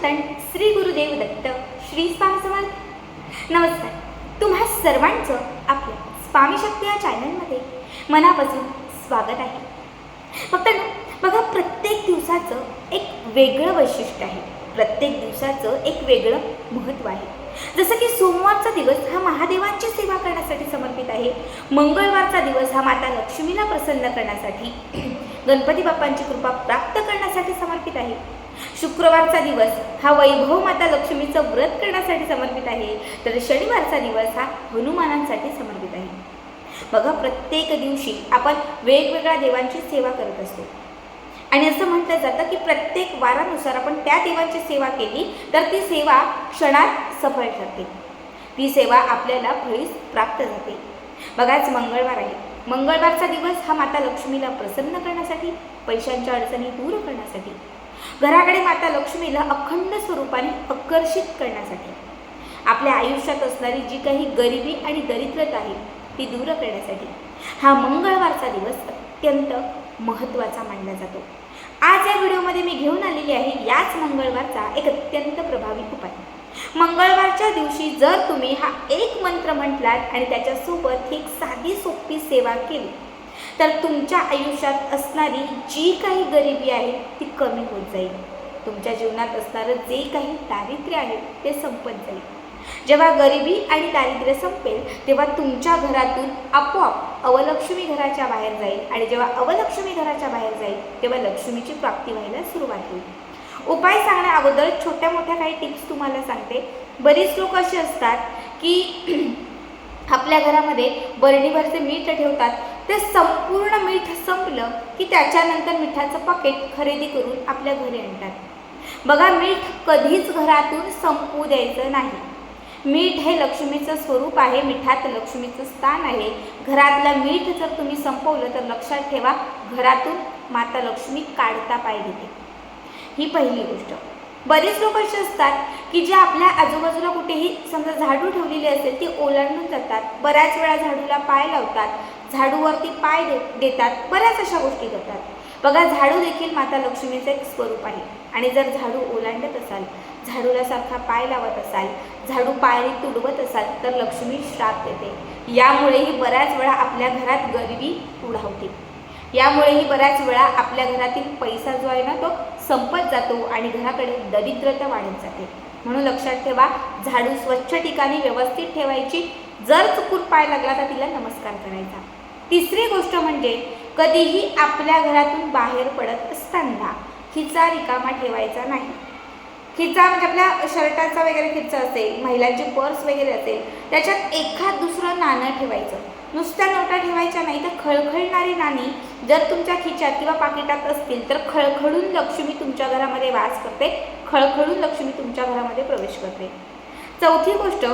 चिंतन श्री गुरुदेव दत्त श्री स्वामी समर्थ. नमस्कार. तुम्हा सर्वांचं आपल्या स्वामी शक्ती या चॅनलमध्ये मनापासून स्वागत आहे. फक्त ना, बघा प्रत्येक दिवसाचं एक वेगळं वैशिष्ट्य आहे. प्रत्येक दिवसाचं एक वेगळं महत्त्व आहे. जसं की सोमवारचा दिवस हा महादेवांची सेवा करण्यासाठी समर्पित आहे. मंगळवारचा दिवस हा माता लक्ष्मीला प्रसन्न करण्यासाठी गणपती बाप्पांची कृपा प्राप्त करण्यासाठी समर्पित आहे. शुक्रवारचा दिवस हा वैभव माता लक्ष्मीचं व्रत करण्यासाठी समर्पित आहे. तर शनिवारचा दिवस हा हनुमानांसाठी समर्पित आहे. बघा प्रत्येक दिवशी आपण वेगवेगळ्या देवांची सेवा करत असतो. आणि असं म्हटलं जातं की प्रत्येक वारानुसार आपण त्या देवांची सेवा केली तर ती सेवा क्षणात सफळ ठरते. ती सेवा आपल्याला फळीस प्राप्त जाते. बघाच मंगळवार आहे. मंगळवारचा दिवस हा माता लक्ष्मीला प्रसन्न करण्यासाठी पैशांच्या अडचणी दूर करण्यासाठी घराकडे माता लक्ष्मीला अखंड स्वरूपाने आकर्षित करण्यासाठी. आपल्या आयुष्यात असणारी जी काही गरिबी आणि दरिद्रता आहे ती दूर करण्यासाठी हा मंगळवारचा दिवस अत्यंत महत्त्वाचा मानला जातो. आज या व्हिडिओमध्ये मी घेऊन आलेली आहे याच मंगळवारचा एक अत्यंत प्रभावी उपाय. मंगळवारच्या दिवशी जर तुम्ही हा एक मंत्र म्हटलात आणि त्याच्यासोबत एक साधी सोपी सेवा केली तर तुमच्या आयुष्यात असणारी जी काही गरिबी आहे ती कमी होत जाईल. तुमच्या जीवनात असणारं जे काही दारिद्र्य आहे ते संपत जाईल. जेव्हा गरिबी आणि दारिद्र्य संपेल तेव्हा तुमच्या घरातून आपोआप अवलक्ष्मी घराच्या बाहेर जाईल आणि जेव्हा अवलक्ष्मी घराच्या बाहेर जाईल तेव्हा लक्ष्मीची प्राप्ती व्हायला सुरुवात होईल. उपाय सांगण्या अगोदर छोट्या मोठ्या काही टिप्स तुम्हाला सांगते. बरीच लोक असे असतात की आपल्या घरामध्ये बरणीवरचे मीठ ठेवतात ते संपूर्ण मीठ संपलं की त्याच्यानंतर मिठाचं पाकिट खरेदी करून आपल्या घरी आणतात. बघा मीठ कधीच घरातून संपू द्यायचं नाही. मीठ हे लक्ष्मीचं स्वरूप आहे मिठात लक्ष्मीचं स्थान आहे. घरातलं मीठ जर तुम्ही संपवलं तर लक्षात ठेवा घरातून माता लक्ष्मी काढता पाय घेते. ही पहिली गोष्ट. बरेच लोक असे असतात की जे आपल्या आजूबाजूला कुठेही समजा झाडू ठेवलेली असेल ती ओलांडून जातात. बऱ्याच वेळा झाडूला पाय लावतात. झाडूवरती पाय दे देतात. बऱ्याच अशा गोष्टी करतात. बघा झाडू देखील माता लक्ष्मीचं एक स्वरूप आहे. आणि जर झाडू ओलांडत असाल झाडूला सारखा पाय लावत असाल झाडू पायरी तुडवत असाल तर लक्ष्मी श्राप देते. यामुळेही बऱ्याच वेळा आपल्या घरात गरिबी उडावते. यामुळेही बऱ्याच वेळा आपल्या घरातील पैसा जो आहे ना तो संपत जातो आणि घराकडे दरिद्रता वाढत जाते. म्हणून लक्षात ठेवा झाडू स्वच्छ ठिकाणी व्यवस्थित ठेवायची. जर चुकून पाय लागला तर तिला नमस्कार करायचा. तिसरी गोष्ट म्हणजे कधीही आपल्या घरातून बाहेर पडत असताना खिचा रिकामा ठेवायचा नाही. खिचा म्हणजे आपल्या शर्टाचा वगैरे खिचा असेल महिलांची पर्स वगैरे असेल त्याच्यात एखाद दुसरं नाणं ठेवायचं. नुसत्या नोटा ठेवायच्या नाही तर खळखळणारी नाणी जर तुमच्या खिच्यात किंवा पाकिटात असतील तर खळखळून लक्ष्मी तुमच्या घरामध्ये वास करते खळखळून लक्ष्मी तुमच्या घरामध्ये प्रवेश करते. चौथी गोष्ट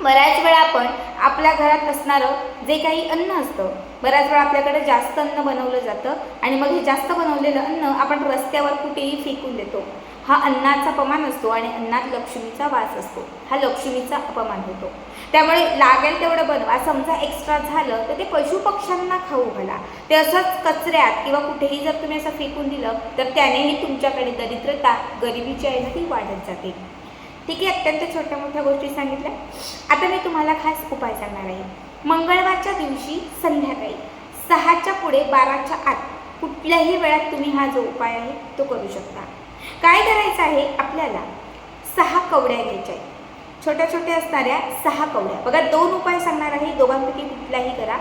बऱ्याच वेळा आपण आपल्या घरात असणारं जे काही अन्न असतं बऱ्याच वेळा आपल्याकडे जास्त अन्न बनवलं जातं आणि मग हे जास्त बनवलेलं अन्न आपण रस्त्यावर कुठेही फेकून देतो. हा अन्नाचा अपमान असतो आणि अन्नात लक्ष्मीचा वास असतो. हा लक्ष्मीचा अपमान होतो. त्यामुळे लागेल तेवढं बनवा. समजा एक्स्ट्रा झालं तर ते पशुपक्ष्यांना खाऊ घाला. ते असंच कचऱ्यात किंवा कुठेही जर तुम्ही असं फेकून दिलं तर त्यानेही तुमच्याकडे दरिद्रता गरिबीची आहे ना ती वाढत जाते. ठीक आहे अत्यंत छोट्या मोठ्या गोष्टी सांगितल्या. आता मी तुम्हाला खास उपाय सांगणार आहे. मंगळवारच्या दिवशी संध्याकाळी सहाच्या पुढे बाराच्या आत कुठल्याही वेळात तुम्ही हा जो उपाय आहे तो करू शकता. काय करायचं आहे आपल्याला सहा कवड्या घ्यायच्या आहेत. छोट्या छोट्या असणाऱ्या सहा कवड्या. बघा दोन उपाय सांगणार आहे दोघांपैकी कुठलाही करा.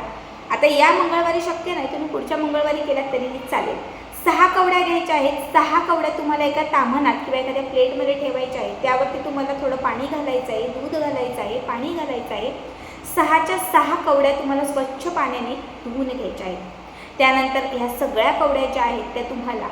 आता या मंगळवारी शक्य नाही तुम्ही पुढच्या मंगळवारी केलात तरीही चालेल. सहा कवड्या घ्यायच्या आहेत. सहा कवड्या तुम्हाला एका ताम्हणात किंवा एखाद्या प्लेटमध्ये ठेवायच्या आहेत. त्यावरती तुम्हाला थोडं पाणी घालायचं आहे दूध घालायचं आहे पाणी घालायचं आहे. सहाच्या सहा कवड्या तुम्हाला स्वच्छ पाण्याने धुवून घ्यायच्या आहेत. त्यानंतर ह्या सगळ्या कवड्या ज्या आहेत त्या तुम्हाला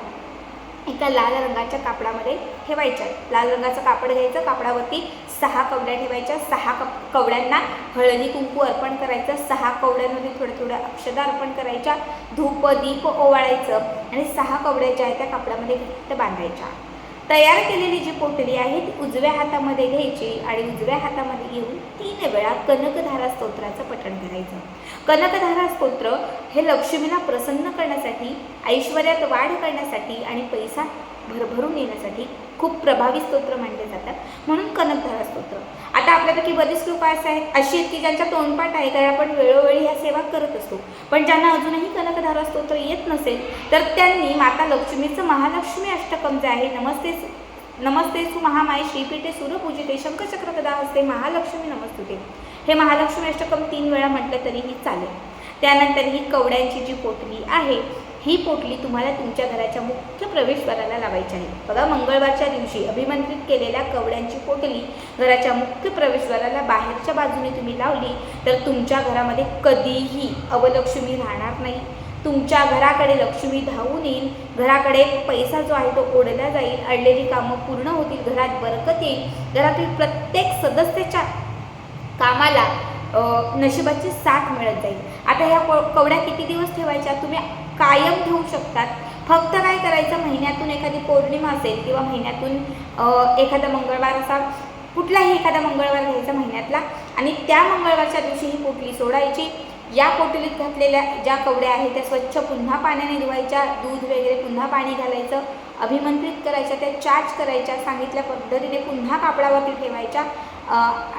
एका लाल रंगाच्या कापडामध्ये ठेवायच्या आहेत. लाल रंगाचं कापड घ्यायचं. कापडावरती सहा कवड्या ठेवायच्या. सहा कप कवड्यांना हळदी कुंकू अर्पण करायचं. सहा कवड्यांमध्ये थोडं थोडं अक्षदा अर्पण करायच्या. धूप दीप ओवाळायचं आणि सहा कवड्या ज्या आहेत त्या कापडामध्ये घट्ट बांधायच्या. तयार केलेली जी पोटली आहे ती उजव्या हातामध्ये घ्यायची आणि उजव्या हातामध्ये घेऊन तीन वेळा कनकधारा स्तोत्राचं पठण करायचं. कनकधारा स्तोत्र हे लक्ष्मीला प्रसन्न करण्यासाठी ऐश्वर्यात वाढ करण्यासाठी आणि पैसा भरभरून येण्यासाठी खूप प्रभावी स्तोत्र मानले जातात. म्हणून कनकधारा स्तोत्र. आता आपल्यापैकी बरीच लोक असे आहेत अशी आहेत की ज्यांच्या तोंडपाठ आहे कारण आपण वेळोवेळी ह्या सेवा करत असतो. पण ज्यांना अजूनही कनकधारा स्तोत्र येत नसेल तर त्यांनी माता लक्ष्मीचं महालक्ष्मी अष्टकम जे आहे नमस्ते नमस्ते सु महामाय श्रीपीठे सूर्यपूजिते शंखचक्र गदा हस्ते महालक्ष्मी नमस्तुते. हे महालक्ष्मी अष्टकम तीन वेळा म्हटलं तरीही चालेल. त्यानंतर ही कवड्यांची जी पोटली आहे ही पोटली तुम्हाला तुमच्या घराच्या मुख्य प्रवेशद्वाराला लावायची आहे. बघा मंगळवारच्या दिवशी अभिमंत्रित केलेल्या कवड्यांची पोटली घराच्या मुख्य प्रवेशद्वाराला बाहेरच्या बाजूने तुम्ही लावली तर तुमच्या घरामध्ये कधीही अवलक्ष्मी राहणार नाही. तुमच्या घराकडे लक्ष्मी धावून येईल. घराकडे पैसा जो आहे तो ओढला जाईल. अडलेली कामं पूर्ण होतील. घरात बरकत येईल. घरातील प्रत्येक सदस्याच्या कामाला नशिबाची साथ मिळत जाईल. आता ह्या कव कवड्या किती दिवस ठेवायच्या? तुम्ही कायम ठेवू शकतात. फक्त काय करायचं? महिन्यातून एखादी पौर्णिमा असेल किंवा महिन्यातून एखादा मंगळवार असा कुठलाही एखादा मंगळवार घ्यायचा महिन्यातला आणि त्या मंगळवारच्या दिवशी ही पोटली सोडायची. या पोटलीत घातलेल्या ज्या कवड्या आहेत त्या स्वच्छ पुन्हा पाण्याने धुवायच्या दूध वगैरे पुन्हा पाणी घालायचं अभिमंत्रित करायच्या त्या चार्ज करायच्या सांगितल्या पद्धतीने पुन्हा कापडावरती ठेवायच्या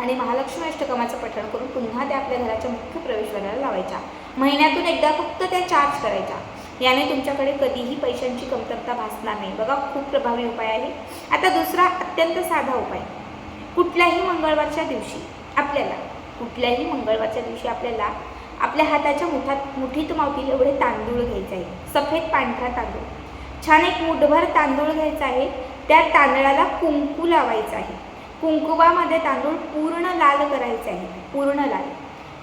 आणि महालक्ष्मी अष्टकमाचं पठण करून पुन्हा त्या आपल्या घराच्या मुख्य प्रवेशद्वाराला लावायच्या. महिन्यातून एकदा फक्त त्या चार्ज करायच्या. याने तुमच्याकडे कधीही पैशांची कमतरता भासणार नाही. बघा खूप प्रभावी उपाय आहे. आता दुसरा अत्यंत साधा उपाय. कुठल्याही मंगळवारच्या दिवशी आपल्याला कुठल्याही मंगळवारच्या दिवशी आपल्याला आपल्या हाताच्या मुठात मुठीत मावतील एवढे तांदूळ घ्यायचे आहे सफेद पांढरा तांदूळ. छान एक मुठभर तांदूळ घ्यायचा आहे. त्या तांदळाला कुंकू लावायचं आहे. कुंकुबामध्ये तांदूळ पूर्ण लाल करायचे आहे. पूर्ण लाल.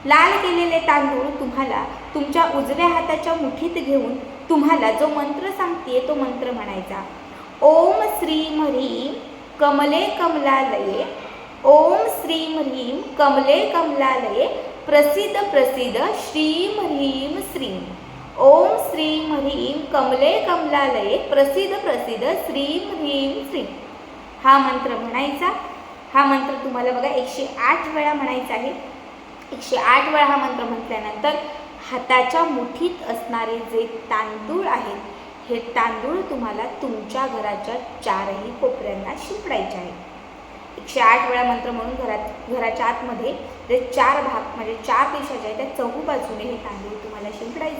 लाल केलेले तांदूळ तुम्हाला तुमच्या उजव्या हाताच्या मुठीत घेऊन तुम्हाला जो मंत्र सांगते तो मंत्र म्हणायचा. ओम श्रीम ह्रीम कमले कमलालये. ओम श्रीम ह्रीम कमले कमलालये. प्रसिद्ध प्रसिद्ध श्रीम ह्रीम श्रीम ओम श्रीम ह्रीम कमले कमलालये. प्रसिद्ध प्रसिद्ध श्रीम ह्रीम श्रीम हा मंत्र म्हणायचा. हा मंत्र तुम्हाला बघा एकशे आठ वेळा म्हणायचा आहे. एकशे आठ वेळा हा मंत्र म्हटल्यानंतर हाताच्या मुठीत असणारे जे तांदूळ आहेत हे तांदूळ तुम्हाला तुमच्या घराच्या चारही कोपऱ्यांना शिंपडायचे आहे एकशे आठ वेळा मंत्र म्हणून घरात घराच्या आतमध्ये जे चार भाग म्हणजे चार दिशा ज्या आहेत त्या चहू बाजूने हे तांदूळ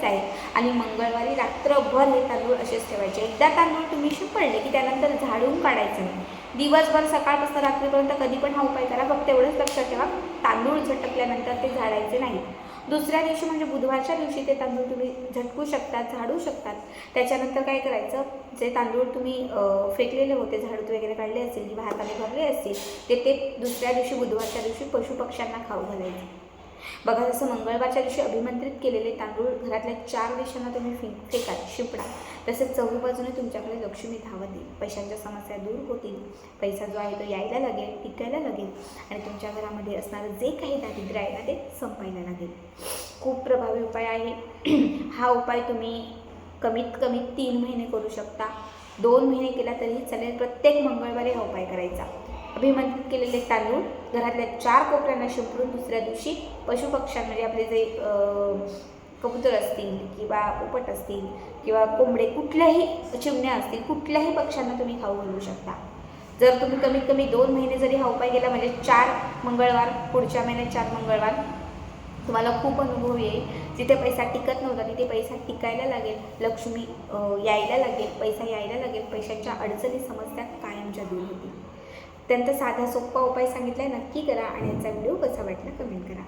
तुम्हाला आहे. आणि मंगळवारी रात्रभर हे तांदूळ असेच ठेवायचे. एकदा तांदूळ तुम्ही शिंपडले की त्यानंतर झाडून काढायचं नाही. दिवसभर सकाळपासून रात्रीपर्यंत कधी पण हा उपाय करा. फक्त एवढंच लक्षात ठेवा तांदूळ झटकल्यानंतर ते झाडायचे नाहीत दुसऱ्या दिवशी म्हणजे बुधवारच्या दिवशी ते तांदूळ तुम्ही झटकू शकतात झाडू शकतात. त्याच्यानंतर काय करायचं? जे तांदूळ तुम्ही फेकलेले होते झाडूत वगैरे काढले असतील किंवा हाताने भरले असतील ते ते दुसऱ्या दिवशी बुधवारच्या दिवशी पशुपक्ष्यांना खाऊ घालायचे. बघा जसं मंगळवारच्या दिवशी अभिमंत्रित केलेले तांदूळ घरातल्या चार दिशांना तुम्ही फिंक फेका शिपडा तसेच चौही बाजूने तुमच्याकडे लक्ष्मी धावत येईल. पैशांच्या समस्या दूर होतील. पैसा जो आहे तो यायला लागेल टिकायला लागेल आणि तुमच्या घरामध्ये असणारं जे काही दारिद्र्य आहे ना ते संपायला लागेल. खूप प्रभावी उपाय आहे. हा उपाय तुम्ही कमीत कमी तीन महिने करू शकता. दोन महिने केला तरीही चालेल. प्रत्येक मंगळवारी हा उपाय करायचा. अभिमंत्रित केलेले तांदूळ घरातल्या चार कोपऱ्यांना शिंपडून दुसऱ्या दिवशी पशुपक्ष्यां म्हणजे आपले जे कबूतर असतील किंवा पोपट असतील किंवा कोंबडे कुठल्याही चिमण्या असतील कुठल्याही पक्ष्यांना तुम्ही खाऊ घालू शकता. जर तुम्ही कमीत कमी दोन महिने जरी हा उपाय केला म्हणजे चार मंगळवार पुढच्या महिन्यात चार मंगळवार तुम्हाला खूप अनुभव येईल. जिथे पैसा टिकत नव्हता तिथे पैसा टिकायला लागेल. लक्ष्मी यायला लागेल पैसा यायला लागेल. पैशांच्या अडचणी समस्या कायमच्या दूर होतील. अत्यंत साधा सोपा उपाय सांगितला आहे नक्की करा आणि याचा व्हिडिओ कसा वाटला कमेंट करा.